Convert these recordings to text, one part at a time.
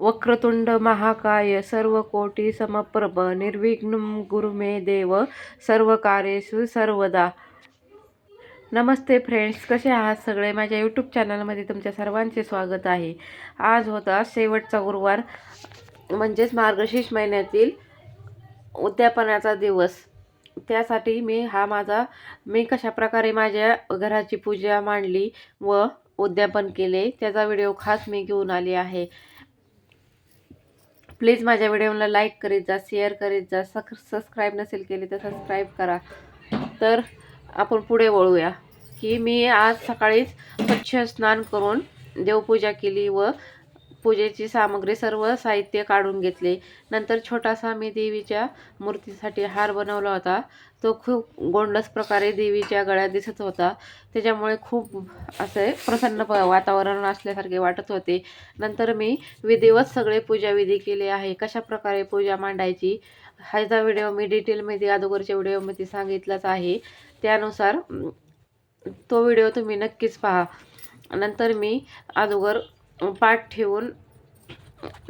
वक्रतुंड महाकाय सर्व कोटी समप्रभ निर्विघ्नं गुरु मे देव सर्व कार्येषु सर्वदा. नमस्ते फ्रेंड्स कसे आहात सगळे? माझ्या यूट्यूब चॅनलमध्ये तुमच्या सर्वांचे स्वागत आहे. आज होता शेवटचा गुरुवार म्हणजेच मार्गशीर्ष महिन्यातील उद्यापनाचा दिवस. त्यासाठी मी हा माझा मी कशा प्रकारे माझ्या घराची पूजा मांडली व उद्यापन केले त्याचा व्हिडिओ खास मी घेऊन आली आहे. प्लीज माझ्या व्हिडिओला लाईक करीत जा शेअर करीत जा सक सबस्क्राईब नसेल केले तर सबस्क्राईब करा. तर आपण पुढे वळूया की मी आज सकाळीच स्वच्छ स्नान करून देवपूजा केली व पूजेची सामग्री सर्व साहित्य काढून घेतले. नंतर छोटासा मी देवीच्या मूर्तीसाठी हार बनवला होता. तो खूप गोंडस प्रकारे देवीच्या गळ्यात दिसत होता. त्याच्यामुळे खूप असे प्रसन्न प वातावरण असल्यासारखे वाटत होते. नंतर मी विधिवत सगळे पूजाविधी केले आहे. कशा प्रकारे पूजा मांडायची ह्याचा व्हिडिओ मी डिटेलमध्ये अगोदरच्या व्हिडिओमध्ये सांगितलाच आहे. त्यानुसार तो व्हिडिओ तुम्ही नक्कीच पहा. नंतर मी अगोदर पाठ ठेवून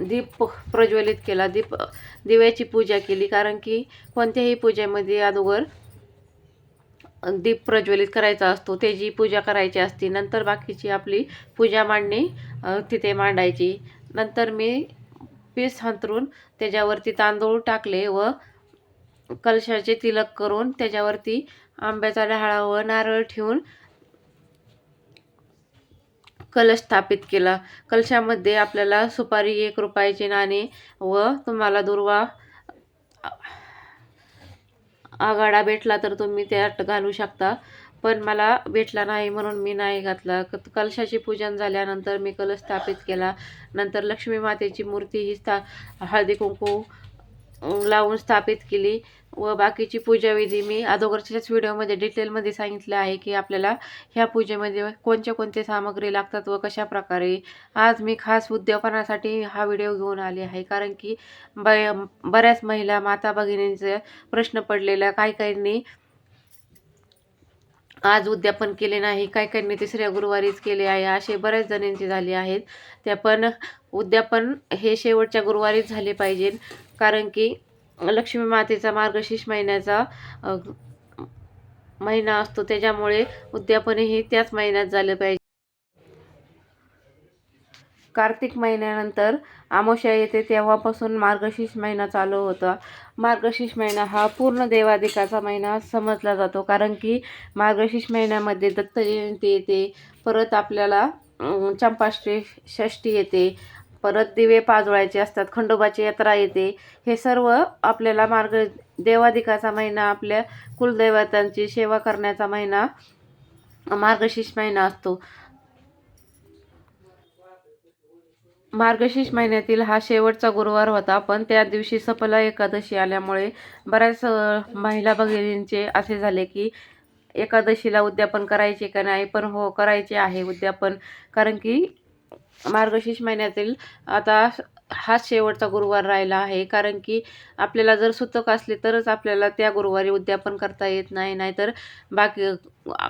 दीप प्रज्वलित केला. दीप दिव्याची पूजा केली. कारण की कोणत्याही पूजेमध्ये अगोदर दीप प्रज्वलित करायचा असतो. त्याची पूजा करायची असते नंतर बाकीची आपली पूजा मांडणी तिथे मांडायची. नंतर मी पीस हंतरून त्याच्यावरती तांदूळ टाकले व कलशाचे तिलक करून त्याच्यावरती आंब्याचा डहाळा व नारळ ठेवून कलश स्थापित केला. कलशामध्ये आपल्याला सुपारी एक रुपयाचे नाणे व तुम्हाला दुर्वा आघाडा भेटला तर तुम्ही त्यात घालू शकता. पण मला भेटला नाही म्हणून मी नाही घातला. कलशाची पूजन झाल्यानंतर मी कलश स्थापित केला. नंतर लक्ष्मी मातेची मूर्ती ही स्था हळदी कुंकू लावून स्थापित केली. व बाकीची पूजाविधी मी अगोदरच्याच व्हिडिओमध्ये डिटेलमध्ये सांगितले आहे की आपल्याला ह्या पूजेमध्ये कोणत्या कोणत्या सामग्री लागतात व कशा प्रकारे. आज मी खास उद्यापनासाठी हा व्हिडिओ घेऊन आले आहे. कारण की ब बऱ्याच महिला माता भगिनींचे प्रश्न पडलेला काही काहींनी आज उद्यापन केले नाही काही काहींनी तिसऱ्या गुरुवारीच केले आहे. असे बऱ्याच जणींचे झाले आहेत. त्या पण उद्यापन हे शेवटच्या गुरुवारीच झाले पाहिजे. कारण की लक्ष्मी मातेचा मार्गशीर्ष महिन्याचा महिना असतो. त्याच्यामुळे उद्यापनही त्याच महिन्यात झालं पाहिजे. कार्तिक महिन्यानंतर आमोशा येते तेव्हापासून मार्गशीर्ष महिना चालू होता. मार्गशीर्ष महिना हा पूर्ण देवाधिकाचा महिना समजला जातो कारण की मार्गशीर्ष महिन्यामध्ये दत्त जयंती येते परत आपल्याला चंपाष्टी षष्टी येते परत दिवे पाजवायचे असतात खंडोबाची यात्रा येते. हे सर्व आपल्याला मार्ग देवादिकाचा महिना आपल्या कुलदैवतांची सेवा करण्याचा महिना मार्गशीर्ष महिना असतो. मार्गशीर्ष महिन्यातील हा शेवटचा गुरुवार होता पण त्या दिवशी सफला एकादशी आल्यामुळे बऱ्याच महिला भगिनींचे असे झाले की एकादशीला उद्यापन करायचे का नाही? पण हो करायचे आहे उद्यापन. कारण की मार्गशीर्ष महिन्यातील आता हाच शेवटचा गुरुवार राहिला आहे. कारण की आपल्याला जर सुतक असले तरच आपल्याला त्या गुरुवारी उद्यापन करता येत नाही. नाहीतर बाकी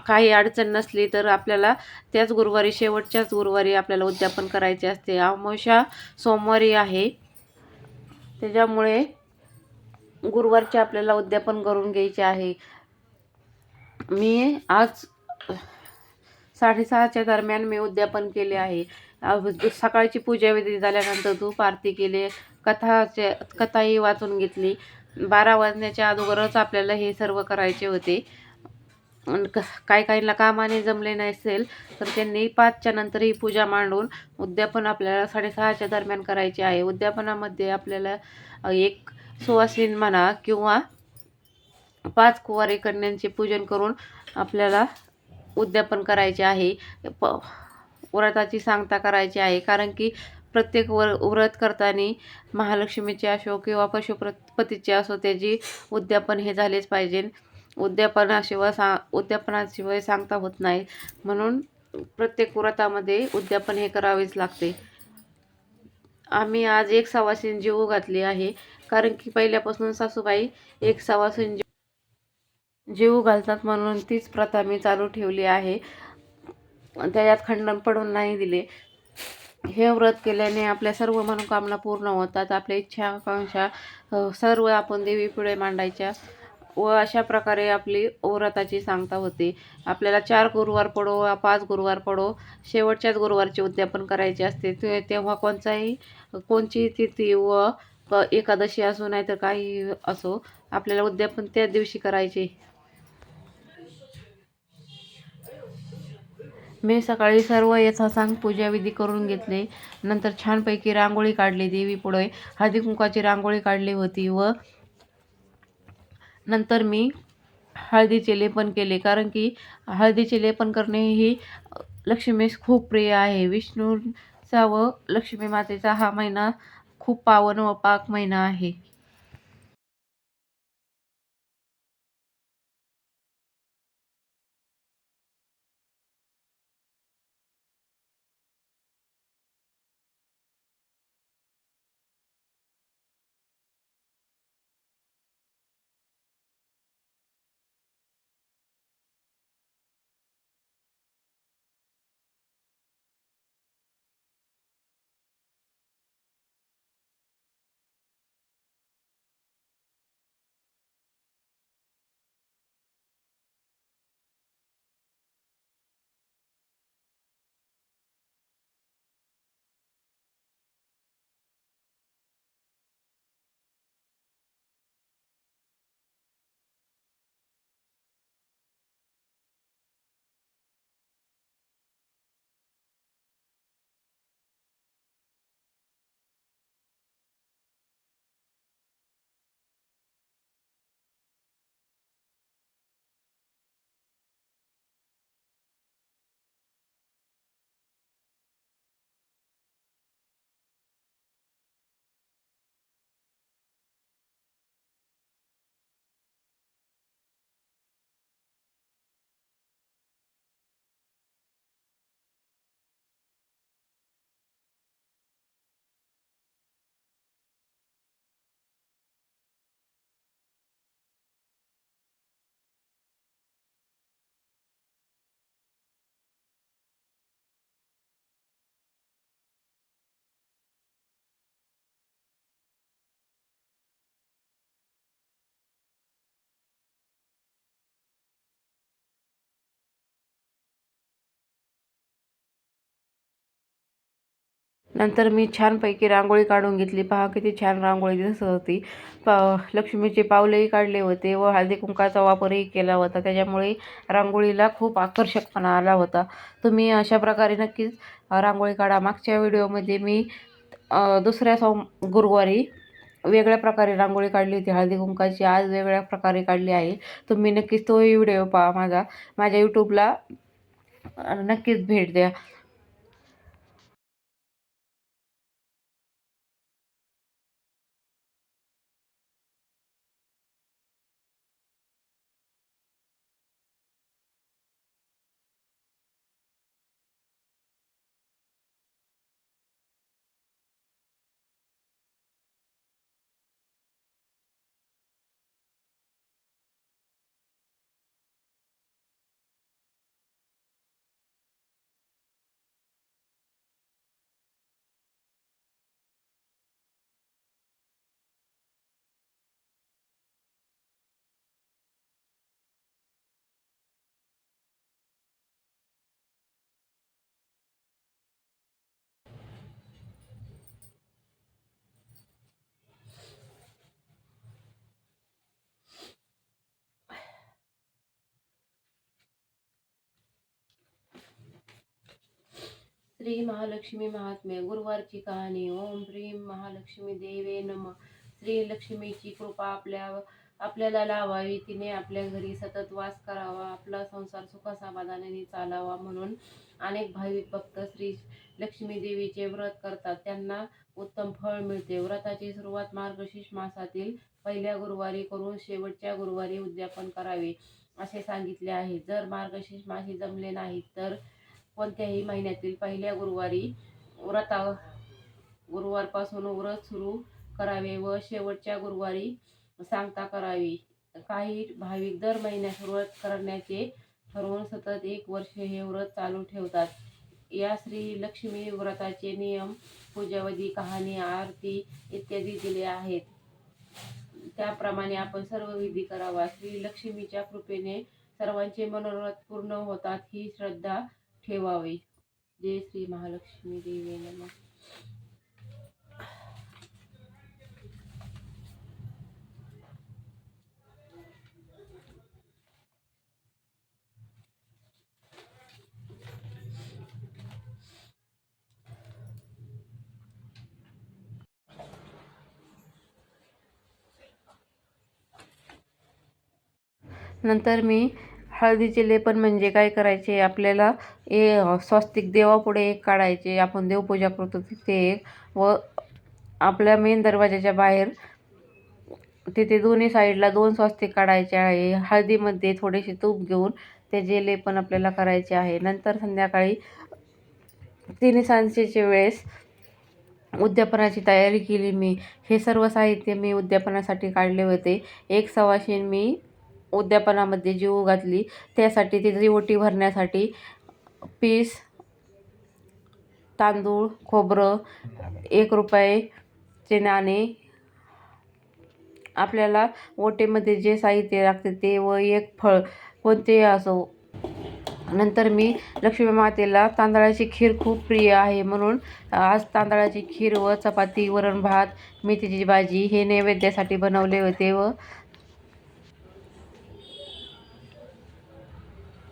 काही अडचण नसली तर आपल्याला त्याच गुरुवारी शेवटच्याच गुरुवारी आपल्याला उद्यापन करायचे असते. अमावस्या सोमवारी आहे. त्याच्यामुळे गुरुवारचे आपल्याला उद्यापन करून घ्यायचे आहे. मी आज साडेसहाच्या दरम्यान मी उद्यापन केले आहे. सकाळची पूजा विधी झाल्यानंतर धूप आरती केली कथाचे कथाही वाचून घेतली. बारा वाजण्याच्या अगोदरच आपल्याला हे सर्व करायचे होते. क- काही काहींना कामाने जमले नसेल तर त्यांनी पाचच्या नंतर ही पूजा मांडून उद्यापन आपल्याला साडेसहाच्या दरम्यान करायचे आहे. उद्यापनामध्ये आपल्याला एक सुवासीन म्हणा किंवा पाच कुवारी कन्यांचे पूजन करून आपल्याला उद्यापन करायचे आहे. प व्रताची सांगता करायची आहे. कारण की प्रत्येक वर व्रत करताना महालक्ष्मीचे असो किंवा पशुपतीचे असो त्याची उद्यापन हे झालेच पाहिजे. उद्यापनाशिवाय सा उद्यापनाशिवाय सांगता होत नाही. म्हणून प्रत्येक व्रतामध्ये उद्यापन हे करावेच लागते. आम्ही आज एक सवासीन जीव घातली आहे. कारण की पहिल्यापासून सासूबाई एक सवासीन जीव जीव घालतात म्हणून तीच प्रथा मी चालू ठेवली आहे. त्याच्यात खंडन पडून नाही दिले. हे व्रत केल्याने आपल्या सर्व मनोकामना पूर्ण होतात. आपल्या इच्छा आकांक्षा सर्व आपण देवीपुढे मांडायच्या व अशा प्रकारे आपली व्रताची सांगता होते. आपल्याला चार गुरुवार पडो पाच गुरुवार पडो शेवटच्याच गुरुवारचे उद्यापन करायचे असते. ते तेव्हा कोणताही कोणची तिथी व एकादशी असो नाही तर काही असो आपल्याला उद्यापन त्याच दिवशी करायचे. मी सकाळी सर्व यथासांग पूजाविधी करून घेतले. नंतर छानपैकी रांगोळी काढली देवी पुढे. हळदी कुंकाची रांगोळी काढली होती व नंतर मी हळदीचे लेपन केले. कारण की हळदीचे लेपन करणे ही लक्ष्मीस खूप प्रिय आहे. विष्णूचा व लक्ष्मी मातेचा हा महिना खूप पावन व पाक महिना आहे. नंतर मी छानपैकी रांगोळी काढून घेतली. पहा किती छान रांगोळी दिसत होती. पा लक्ष्मीचे पावलेही काढले होते व हळदी कुंकाचा वापरही केला होता. त्याच्यामुळे रांगोळीला खूप आकर्षकपणा आला होता. तुम्ही अशा प्रकारे नक्कीच रांगोळी काढा. मागच्या व्हिडिओमध्ये मी दुसऱ्या सोम गुरुवारी वेगळ्या प्रकारे रांगोळी काढली होती. हळदी कुंकाची आज वेगळ्या प्रकारे काढली आहे. तुम्ही नक्कीच तोही व्हिडिओ पहा माझा. माझ्या यूट्यूबला नक्कीच भेट द्या. श्री महालक्ष्मी महात्म्य गुरुवारची कहाणी ओम ह्रीं महालक्ष्मी देवे नम. श्री लक्ष्मीची कृपा आपल्या आपल्याला लावावी तिने आपल्या घरी सतत वास करावा आपला संसार सुखासमाधानाने चालावा म्हणून अनेक भाविक भक्त श्री लक्ष्मी देवीचे व्रत करतात. त्यांना उत्तम फळ मिळते. व्रताची सुरुवात मार्गशीर्ष मासातील पहिल्या गुरुवारी करून शेवटच्या गुरुवारी उद्यापन करावे असे सांगितले आहे. जर मार्गशीर्ष मासे जमले नाहीत तर कोणत्याही महिन्यातील पहिल्या गुरुवारी व्रता गुरुवारपासून व्रत सुरू करावे व शेवटच्या गुरुवारी सांगता करावी. काही भाविक दर महिन्यात व्रत करण्याचे ठरवून सतत एक वर्ष हे व्रत चालू ठेवतात. या श्री लक्ष्मी व्रताचे नियम पूजावधी कहाणी आरती इत्यादी दिले आहेत. त्याप्रमाणे आपण सर्व विधी करावा. श्री लक्ष्मीच्या कृपेने सर्वांचे मनोरथ पूर्ण होतात ही श्रद्धा ठेवावी. जय श्री महालक्ष्मी देवी नमः. नंतर मी हळदीचे लेपन म्हणजे काय करायचे? आपल्याला ए स्वस्तिक देवापुढे एक काढायचे. आपण देवपूजा करतो तिथे एक. व आपल्या मेन दरवाजाच्या बाहेर तिथे दोन्ही साईडला दोन स्वस्तिक काढायचे आहे. हळदीमध्ये थोडेसे तूप घेऊन त्याचे लेपन आपल्याला करायचे आहे. नंतर संध्याकाळी तिन्ही सांजेच्या वेळेस उद्यापनाची तयारी केली मी. हे सर्व साहित्य मी उद्यापनासाठी काढले होते. एक सवाशीन मी उद्यापनामध्ये जीव घातली त्यासाठी तिथली ओटी भरण्यासाठी पीस तांदूळ खोबरं एक रुपयाचे नाणे. आपल्याला ओटेमध्ये जे साहित्य लागते ते व एक फळ कोणतेही असो. नंतर मी लक्ष्मी मातेला तांदळाची खीर खूप प्रिय आहे म्हणून आज तांदळाची खीर व चपाती वरण भात मेथीची भाजी हे नैवेद्यासाठी बनवले होते व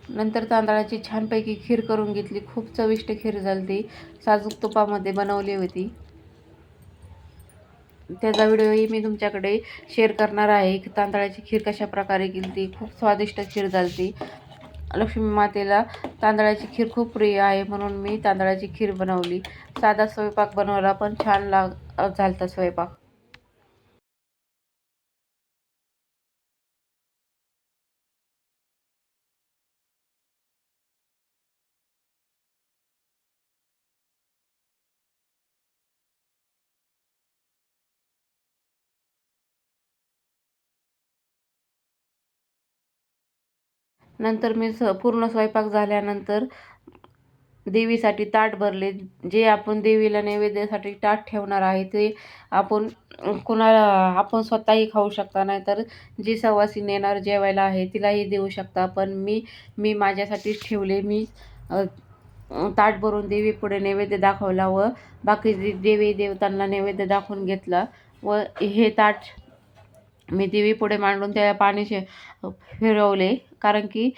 नंतर तांदळाची छानपैकी खीर करून घेतली. खूप चविष्ट खीर झाली साजूक तुपामध्ये बनवली होती. त्याचा व्हिडिओही मी तुमच्याकडे शेअर करणार आहे की तांदळाची खीर कशा प्रकारे केली ती खूप स्वादिष्ट खीर झाली लक्ष्मी मातेला तांदळाची खीर खूप प्रिय आहे म्हणून मी तांदळाची खीर बनवली. साधा स्वयंपाक बनवला पण छान लाग झालता स्वयंपाक. नंतर मी स पूर्ण स्वयंपाक झाल्यानंतर देवीसाठी ताट भरले. जे आपण देवीला नैवेद्यासाठी ताट ठेवणार आहे ते आपण कुणाला आपण स्वतःही खाऊ शकता. नाहीतर जी सवासीन येणार जेवायला आहे तिलाही देऊ शकता. पण मी मी माझ्यासाठीच ठेवले. मी ताट भरून देवीपुढे नैवेद्य दाखवला व बाकी देवी देवतांना नैवेद्य दाखवून घेतला व हे ताट मी देवीपुढे मांडून त्या पाणी फिरवले. कारण की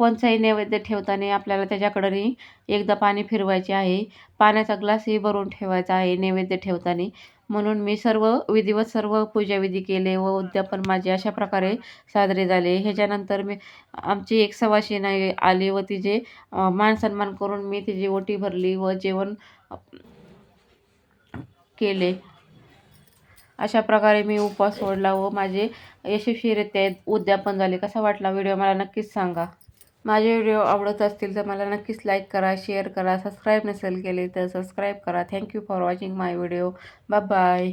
कोणचाही नैवेद्य ठेवताना आपल्याला त्याच्याकडे एकदा पाणी फिरवायचे आहे. पाण्याचा ग्लासही भरून ठेवायचा आहे नैवेद्य ठेवताना. म्हणून मी सर्व विधिवत सर्व पूजाविधी केले व उद्यापन माझे अशा प्रकारे साजरे झाले. ह्याच्यानंतर मी आमची एक सवाशीण आली व तिचे मान सन्मान करून मी तिची ओटी भरली व जेवण केले. अशा प्रकारे मी उपवास सोडला व माझे यशस्वीरित्या उद्यापन झाले. कसा वाटला व्हिडिओ मला नक्कीच सांगा. माझे व्हिडिओ आवडत असतील तर मला नक्कीच लाईक करा शेअर करा सबस्क्राईब नसेल केले तर सबस्क्राईब करा. Thank you for watching my video bye bye